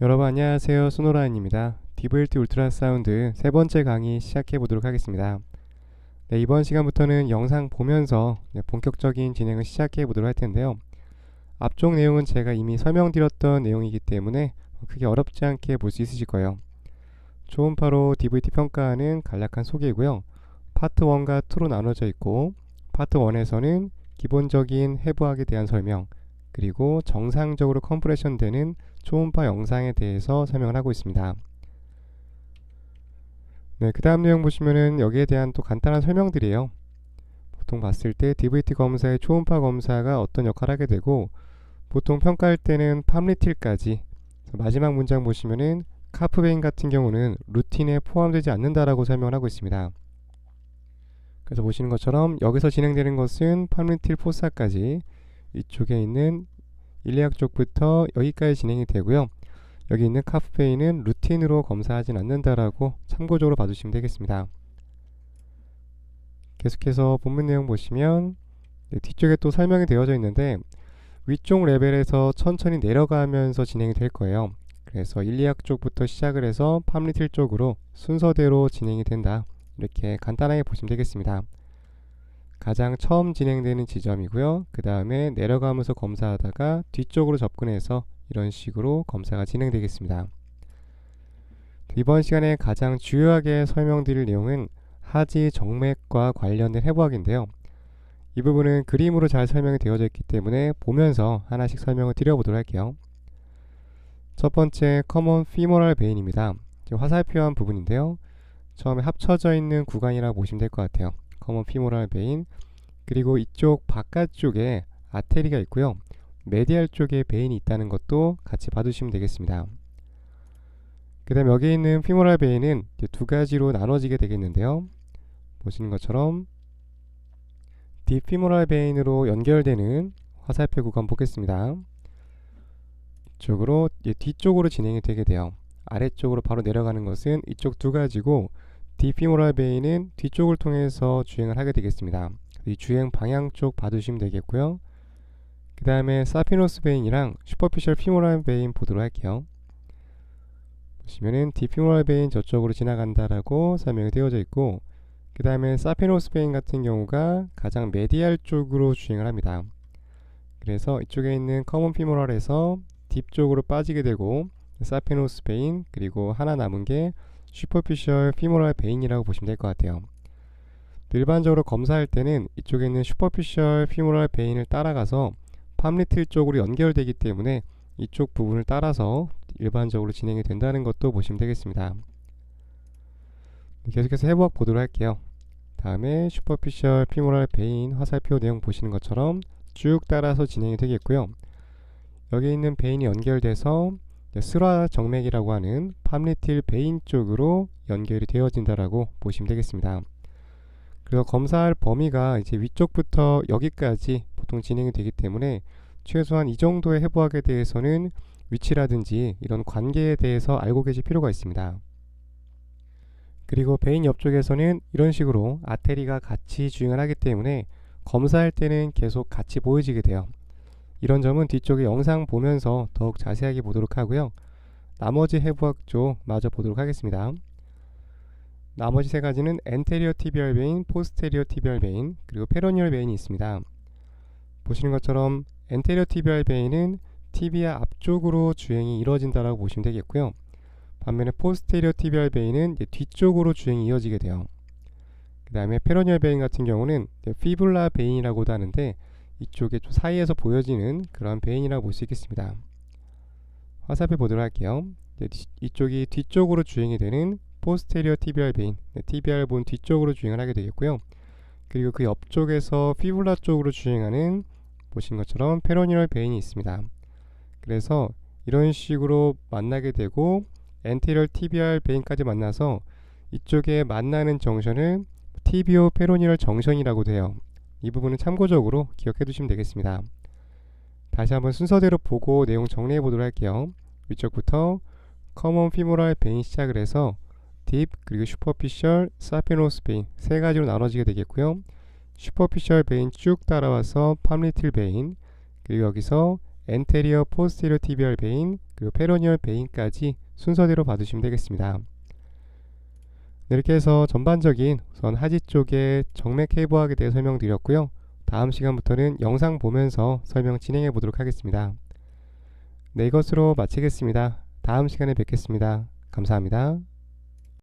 여러분 안녕하세요. 소노라인입니다. 디브일티 울트라사운드 세 번째 강의 시작해 보도록 하겠습니다. 네, 이번 시간부터는 영상 보면서 네, 본격적인 진행을 시작해 보도록 할 텐데요. 앞쪽 내용은 제가 이미 설명드렸던 내용이기 때문에 크게 어렵지 않게 볼 수 있으실 거예요. 초음파로 DVT 평가하는 간략한 소개고요. 파트 1과 2로 나눠져 있고 파트 1에서는 기본적인 해부학에 대한 설명 그리고 정상적으로 컴프레션 되는 초음파 영상에 대해서 설명을 하고 있습니다. 네, 그 다음 내용 보시면은 여기에 대한 또 간단한 설명들이에요. 보통 봤을 때 DVT 검사의 초음파 검사가 어떤 역할을 하게 되고 보통 평가할 때는 팜리틸까지 마지막 문장 보시면은 카프베인 같은 경우는 루틴에 포함되지 않는다라고 설명을 하고 있습니다. 그래서 보시는 것처럼 여기서 진행되는 것은 팜리틸 포사까지 이쪽에 있는 일리학 쪽부터 여기까지 진행이 되고요. 여기 있는 카프페인은 루틴으로 검사하진 않는다라고 참고적으로 봐주시면 되겠습니다. 계속해서 본문 내용 보시면 네, 뒤쪽에 또 설명이 되어져 있는데 위쪽 레벨에서 천천히 내려가면서 진행이 될 거예요. 그래서 일리학 쪽부터 시작을 해서 팜리틸 쪽으로 순서대로 진행이 된다. 이렇게 간단하게 보시면 되겠습니다. 가장 처음 진행되는 지점이고요. 그 다음에 내려가면서 검사하다가 뒤쪽으로 접근해서 이런 식으로 검사가 진행되겠습니다. 이번 시간에 가장 주요하게 설명드릴 내용은 하지 정맥과 관련된 해부학인데요. 이 부분은 그림으로 잘 설명이 되어져 있기 때문에 보면서 하나씩 설명을 드려보도록 할게요. 첫 번째 커먼 피모랄 베인입니다. 화살표한 부분인데요. 처음에 합쳐져 있는 구간이라고 보시면 될 것 같아요. 커먼 피모랄 베인 그리고 이쪽 바깥쪽에 아테리가 있고요. 메디알 쪽에 베인이 있다는 것도 같이 봐두시면 되겠습니다. 그 다음 여기 있는 피모랄 베인은 두 가지로 나눠지게 되겠는데요. 보시는 것처럼 딥피모랄 베인으로 연결되는 화살표 구간 보겠습니다. 이쪽으로 뒤쪽으로 진행이 되게 돼요. 아래쪽으로 바로 내려가는 것은 이쪽 두 가지고 디피모랄 베인은 뒤쪽을 통해서 주행을 하게 되겠습니다. 이 주행 방향 쪽 봐두시면 되겠고요. 그 다음에 사피노스 베인이랑 슈퍼피셜 피모랄 베인 보도록 할게요. 보시면은 디피모랄 베인 저쪽으로 지나간다라고 설명이 되어져 있고 그 다음에 사피노스 베인 같은 경우가 가장 메디알 쪽으로 주행을 합니다. 그래서 이쪽에 있는 커먼 피모랄에서 딥 쪽으로 빠지게 되고 사피노스 베인 그리고 하나 남은 게 슈퍼피셜 피모랄 베인이라고 보시면 될 것 같아요. 일반적으로 검사할 때는 이쪽에 있는 슈퍼피셜 피모랄 베인을 따라가서 팜리틀 쪽으로 연결되기 때문에 이쪽 부분을 따라서 일반적으로 진행이 된다는 것도 보시면 되겠습니다. 계속해서 해부학 보도록 할게요. 다음에 슈퍼피셜 피모랄 베인 화살표 내용 보시는 것처럼 쭉 따라서 진행이 되겠고요. 여기 있는 베인이 연결돼서 스라 정맥이라고 하는 팜리틸 베인 쪽으로 연결이 되어진다라고 보시면 되겠습니다. 그래서 검사할 범위가 이제 위쪽부터 여기까지 보통 진행이 되기 때문에 최소한 이 정도의 해부학에 대해서는 위치라든지 이런 관계에 대해서 알고 계실 필요가 있습니다. 그리고 베인 옆쪽에서는 이런 식으로 아테리가 같이 주행을 하기 때문에 검사할 때는 계속 같이 보여지게 돼요. 이런 점은 뒤쪽에 영상 보면서 더욱 자세하게 보도록 하고요. 나머지 해부학 쪽 마저 보도록 하겠습니다. 나머지 세 가지는 엔테리어 티비얼 베인, 포스테리어 티비얼 베인, 그리고 페로니얼 베인이 있습니다. 보시는 것처럼 엔테리어 티비얼 베인은 티비아 앞쪽으로 주행이 이루어진다고 보시면 되겠고요. 반면에 포스테리어 티비얼 베인은 뒤쪽으로 주행이 이어지게 돼요. 그 다음에 페로니얼 베인 같은 경우는 피블라 베인이라고도 하는데 이쪽에 좀 사이에서 보여지는 그런 베인이라고 볼 수 있겠습니다. 화살표 보도록 할게요. 이쪽이 뒤쪽으로 주행이 되는 포스테리어 TBR 베인, 네, TBR 본 뒤쪽으로 주행을 하게 되겠고요. 그리고 그 옆쪽에서 피블라 쪽으로 주행하는 보신 것처럼 페로니얼 베인이 있습니다. 그래서 이런 식으로 만나게 되고 엔테리얼 TBR 베인까지 만나서 이쪽에 만나는 정션은 TBO 페로니얼 정션이라고 돼요. 이 부분은 참고적으로 기억해 두시면 되겠습니다. 다시 한번 순서대로 보고 내용 정리해 보도록 할게요. 위쪽부터 커먼 피모랄 베인 시작을 해서 딥 그리고 슈퍼피셜 사페노스 베인 세 가지로 나눠지게 되겠고요. 슈퍼피셜 베인 쭉 따라와서 팜리틀 베인 그리고 여기서 엔테리어 포스테리어 티비얼 베인 그리고 페로니얼 베인까지 순서대로 봐주시면 되겠습니다. 네, 이렇게 해서 전반적인 우선 하지 쪽의 정맥 해부학에 대해 설명드렸고요. 다음 시간부터는 영상 보면서 설명 진행해 보도록 하겠습니다. 네, 이것으로 마치겠습니다. 다음 시간에 뵙겠습니다. 감사합니다.